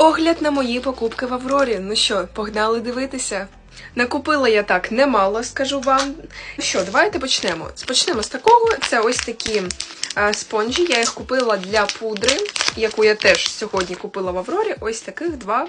Огляд на мої покупки в Аврорі. Ну що, погнали дивитися. Накупила я так немало, скажу вам. Ну що, давайте почнемо. Почнемо з такого. Це ось такі а, спонжі. Я їх купила для пудри, яку я теж сьогодні купила в Аврорі. Ось таких два.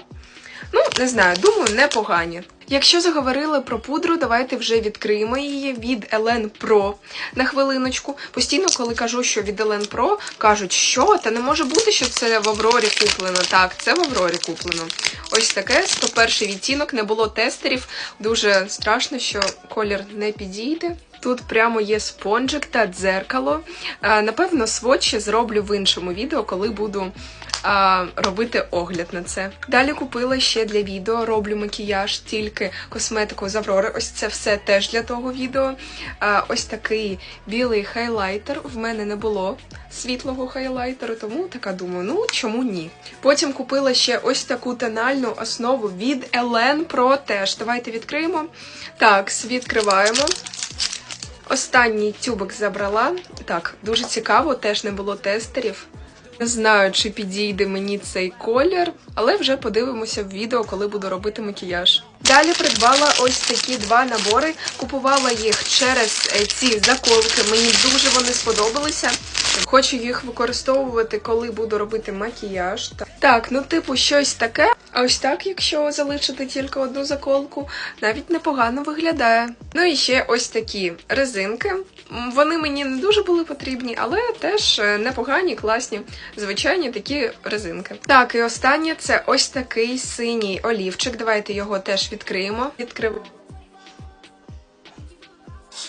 Ну, не знаю, думаю, непогані. Якщо заговорили про пудру, давайте вже відкриємо її від Елен Pro на хвилиночку. Постійно, коли кажу, що від Елен Pro, кажуть, що та не може бути, що це в Аврорі куплено. Так, це в Аврорі куплено. Ось таке 101 відтінок, не було тестерів. Дуже страшно, що колір не підійде. Тут прямо є спонжик та дзеркало. Е, Напевно, сводчі зроблю в іншому відео, коли буду а, робити огляд на це. Далі купила ще для відео, роблю макіяж, тільки косметику з Аврори. Ось це все теж для того відео. А, ось такий білий хайлайтер. В мене не було світлого хайлайтеру, тому така думаю, ну чому ні. Потім купила ще ось таку тональну основу від Елен Pro теж. Давайте відкриємо. Так, відкриваємо. Останній тюбик забрала. Так, дуже цікаво, теж не було тестерів. Не знаю, чи підійде мені цей колір, але вже подивимося в відео, коли буду робити макіяж. Далі придбала ось такі два набори. Купувала їх через е, ці заколки. Мені дуже вони сподобалися. Хочу їх використовувати, коли буду робити макіяж. Так, ну типу щось таке. А ось так, якщо залишити тільки одну заколку, навіть непогано виглядає. Ну і ще ось такі резинки. Вони мені не дуже були потрібні, але теж е, непогані, класні, звичайні такі резинки. Так, і останнє це ось такий синій олівчик. Давайте його теж відкриємо. Відкрив.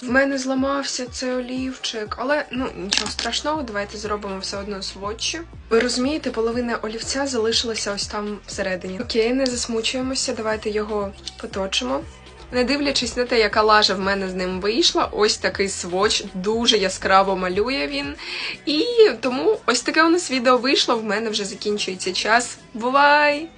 В мене зламався цей олівчик, але ну нічого страшного, давайте зробимо все одно сводчі. Ви розумієте, половина олівця залишилася ось там всередині. Окей, не засмучуємося, давайте його поточимо. Не дивлячись на те, яка лажа в мене з ним вийшла, ось такий сводч, дуже яскраво малює він. І тому ось таке у нас відео вийшло. В мене вже закінчується час. Бувай!